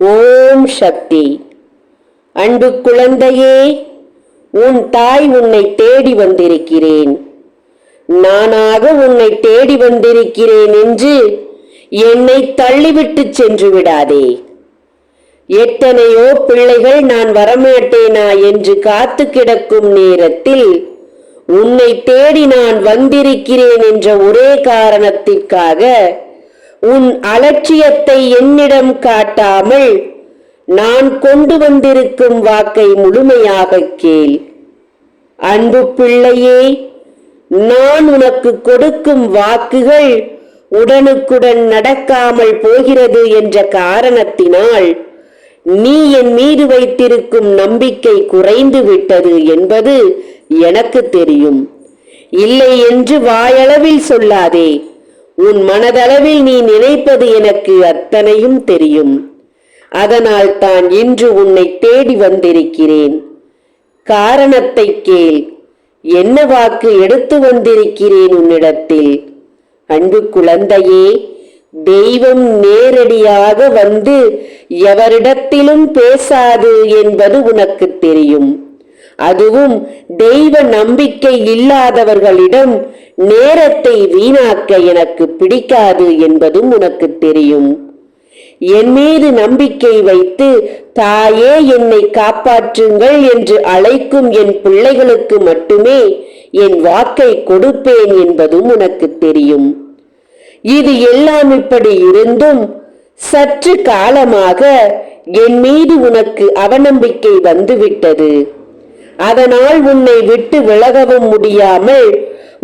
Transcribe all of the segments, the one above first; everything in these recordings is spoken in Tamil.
ஓம் சக்தி. அன்பு குழந்தையே உன் தாய் உன்னை தேடி வந்திருக்கிறேன். நானாக உன்னை தேடி வந்திருக்கிறேன் என்று என்னை தள்ளிவிட்டு சென்று விடாதே. எத்தனையோ பிள்ளைகள் நான் வரமாட்டேனா என்று காத்து கிடக்கும் நேரத்தில் உன்னை தேடி நான் வந்திருக்கிறேன் என்ற ஒரே காரணத்திற்காக உன் அலட்சியத்தை என்னிடம் காட்டாமல் நான் கொண்டு வந்திருக்கும் வாக்கை முழுமையாக கேள். அன்பு பிள்ளையே நான் உனக்கு கொடுக்கும் வாக்குகள் உடனுக்குடன் நடக்காமல் போகிறது என்ற காரணத்தினால் நீ என் மீது வைத்திருக்கும் நம்பிக்கை குறைந்து விட்டது என்பது எனக்கு தெரியும். இல்லை என்று வாயளவில் சொல்லாதே. உன் மனதளவில் நீ நினைப்பது எனக்கு அத்தனையும் தெரியும். அதனால் தான் இன்று உன்னை தேடி வந்திருக்கிறேன். காரணத்தை கேள். என்ன வாக்கு எடுத்து வந்திருக்கிறேன் உன்னிடத்தில்? அன்பு குழந்தையே தெய்வம் நேரடியாக வந்து எவரிடத்திலும் பேசாது என்பது உனக்கு தெரியும். அதுவும் தெய்வ நம்பிக்கை இல்லாதவர்களிடம் நேரத்தை வீணாக்க எனக்கு பிடிக்காது என்பதும் உனக்கு தெரியும். என் மீது நம்பிக்கை வைத்து தாயே என்னை காப்பாற்றுங்கள் என்று அழைக்கும் என் பிள்ளைகளுக்கு மட்டுமே என் வாக்கை கொடுப்பேன் என்பதும் உனக்கு தெரியும். இது எல்லாம் இப்படி இருந்தும் சற்று காலமாக என் மீது உனக்கு அவநம்பிக்கை வந்துவிட்டது. அதனால் உன்னை விட்டு விலகவும் முடியாமல்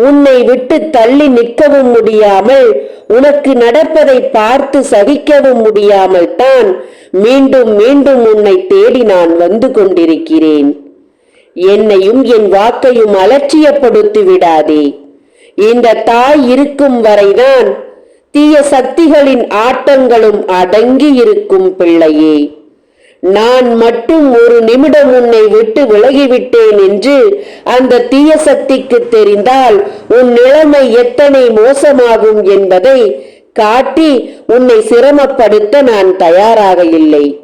உன்னை விட்டு தள்ளி நிற்கவும் முடியாமல் உனக்கு நடப்பதை பார்த்து சகிக்கவும் முடியாமல் தான் மீண்டும் மீண்டும் உன்னை தேடி நான் வந்து கொண்டிருக்கிறேன். என்னையும் என் வாக்கையும் அலட்சியப்படுத்தி விடாதே. இந்த தாய் இருக்கும் வரைதான் தீய சக்திகளின் ஆட்டங்களும் அடங்கி இருக்கும் பிள்ளையே. நான் மட்டும் ஒரு நிமிடம் உன்னை விட்டு விலகிவிட்டேன் என்று அந்த தீய சக்திக்கு தெரிந்தால் உன் நிலைமை எத்தனை மோசமாகும் என்பதை காட்டி உன்னை சிரமப்படுத்த நான் தயாராக இல்லை.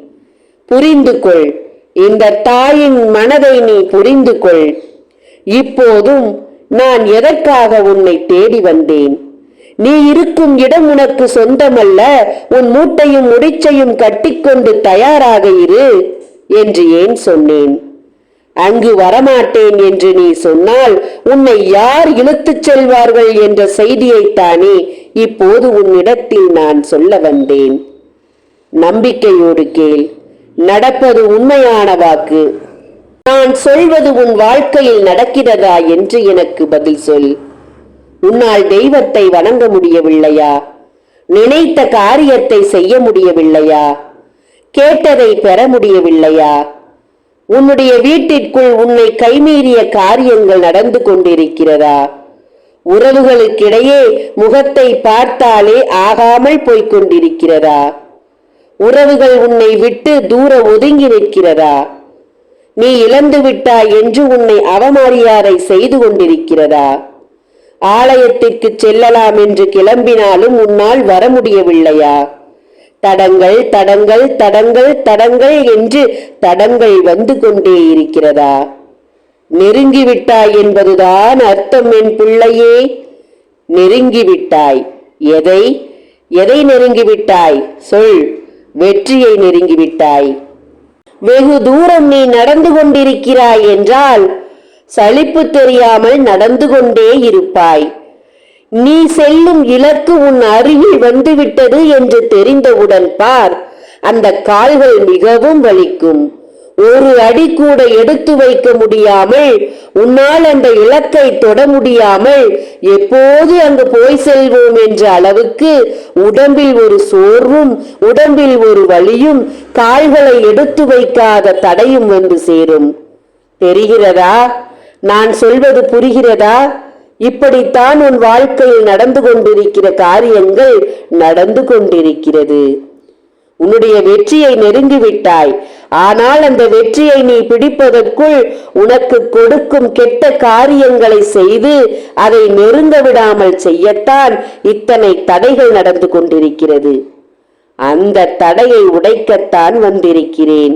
புரிந்து கொள் இந்த தாயின் மனதை நீ புரிந்து கொள் இப்போதும் நான் எதற்காக உன்னை தேடி வந்தேன்? நீ இருக்கும் இடம் உனக்கு சொந்தமல்ல உன் மூட்டையும் முடிச்சையும் கட்டிக்கொண்டு தயாராக இரு என்று ஏன் சொன்னேன்? அங்கு வரமாட்டேன் என்று நீ சொன்னால் உன்னை யார் இழுத்துச் செல்வார்கள் என்ற செய்தியைத்தானே இப்போது உன்னிடத்தில் நான் சொல்ல வந்தேன். நம்பிக்கையோடு கேள் நடப்பது உண்மையான வாக்கு. நான் சொல்வது உன் வாழ்க்கையில் நடக்கிறதா என்று எனக்கு பதில் சொல். உன்னால் தெய்வத்தை வணங்க முடியவில்லையா? நினைத்த காரியத்தை செய்ய முடியவில்லையா? கேட்டதை பெற முடியவில்லையா? உன்னுடைய வீட்டிற்குள் உன்னை கைமீறிய காரியங்கள் நடந்து கொண்டிருக்கிறதா? உறவுகளுக்கிடையே முகத்தை பார்த்தாலே ஆகாமல் போய்க் கொண்டிருக்கிறதா? உறவுகள் உன்னை விட்டு தூர ஒதுங்கி நிற்கிறதா? நீ இழந்து விட்டாய் என்று உன்னை அவமரியாதை செய்து கொண்டிருக்கிறதா? ஆலயத்திற்கு செல்லலாம் என்று கிளம்பினாலும் உன்னால் வர முடியவில்லையா? தடங்கள் தடங்கள் தடங்கள் தடங்கள் என்று தடங்கள் வந்து கொண்டே இருக்கிறதா? நெருங்கிவிட்டாய் என்பதுதான் அர்த்தம் என் பிள்ளையே. நெருங்கிவிட்டாய். எதை? எதை நெருங்கிவிட்டாய்? சொல். வெற்றியை நெருங்கிவிட்டாய். வெகு தூரம் நீ நடந்து கொண்டிருக்கிறாய் என்றால் சலிப்பு தெரியாமல் நடந்து கொண்டே இருப்பாய். நீ செல்லும் இலக்கு உன் அருகில் வந்துவிட்டது என்று தெரிந்தவுடன் பார் அந்த கால்கள் மிகவும் வலிக்கும். ஒரு அடி கூட எடுத்து வைக்க முடியாமல் உன்னால் அந்த இலக்கை தொட முடியாமல் எப்போது அங்கு போய் செல்வோம் என்ற அளவுக்கு உடம்பில் ஒரு சோர்வும் உடம்பில் ஒரு வலியும் கால்களை எடுத்து வைக்காத தடையும் வந்து சேரும். தெரிகிறதா? நான் சொல்வது புரிகிறதா? இப்படித்தான் உன் வாழ்க்கையில் நடந்து கொண்டிருக்கிற காரியங்கள் நடந்து கொண்டிருக்கிறது. உன்னுடைய வெற்றியை நெருங்கிவிட்டாய் ஆனால் அந்த வெற்றியை நீ பிடிப்பதற்குள் உனக்கு கொடுக்கும் கெட்ட காரியங்களை செய்து அதை நெருங்க விடாமல் செய்யத்தான் இத்தனை தடைகள் நடந்து கொண்டிருக்கிறது. அந்த தடையை உடைக்கத்தான் வந்திருக்கிறேன்.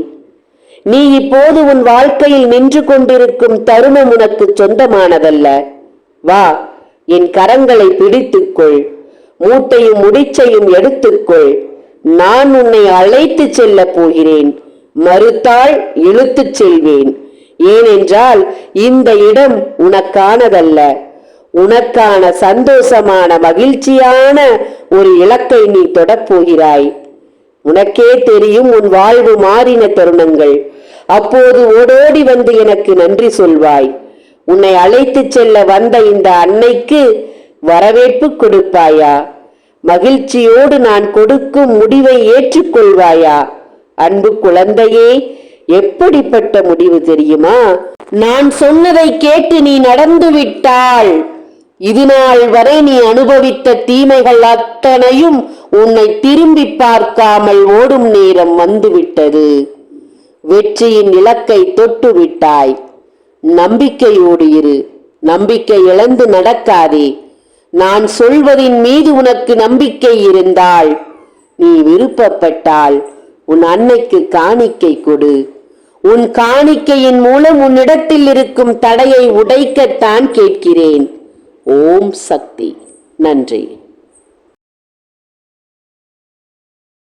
நீ இப்போது உன் வாழ்க்கையில் நின்று கொண்டிருக்கும் தருணம் உனக்கு சொந்தமானதல்ல. வா என் கரங்களை பிடித்துக்கொள் மூட்டையும் முடிச்சையும் எடுத்துக்கொள் நான் உன்னை அழைத்துச் செல்லப் போகிறேன். மறுத்தால் இழுத்துச் செல்வேன். ஏனென்றால் இந்த இடம் உனக்கானதல்ல. உனக்கான சந்தோஷமான மகிழ்ச்சியான ஒரு இலக்கை நீ தொடப் போகிறாய். உனக்கே தெரியும் உன் வாழ்வு மாறின தருணங்கள். அப்போது ஓடோடி வந்து எனக்கு நன்றி சொல்வாய். உன்னை அழைத்துச் செல்ல வந்த இந்த அன்னைக்கு வரவேற்பு கொடுப்பாயா? மகிழ்ச்சியோடு நான் கொடுக்கும் முடிவை ஏற்றுக்கொள்வாயா? அன்பு குழந்தையே எப்படிப்பட்ட முடிவு தெரியுமா? நான் சொன்னதை கேட்டு நீ நடந்து விட்டாள். இது நாள் வரை நீ அனுபவித்த தீமைகள் அத்தனையும் உன்னை திரும்பி பார்க்காமல் ஓடும் நேரம் வந்துவிட்டது வெற்றியின் இலக்கை தொட்டு விட்டாய் நம்பிக்கையோடு இரு. நம்பிக்கை இழந்து நடக்காதே. நான் சொல்வதின் மீது உனக்கு நம்பிக்கை இருந்தால் நீ விருப்பப்பட்டால் உன் அன்னைக்கு காணிக்கை கொடு. உன் காணிக்கையின் மூலம் உன்னிடத்தில் இருக்கும் தடையை உடைக்கத்தான் கேட்கிறேன். ஓம் சக்தி. நன்றி.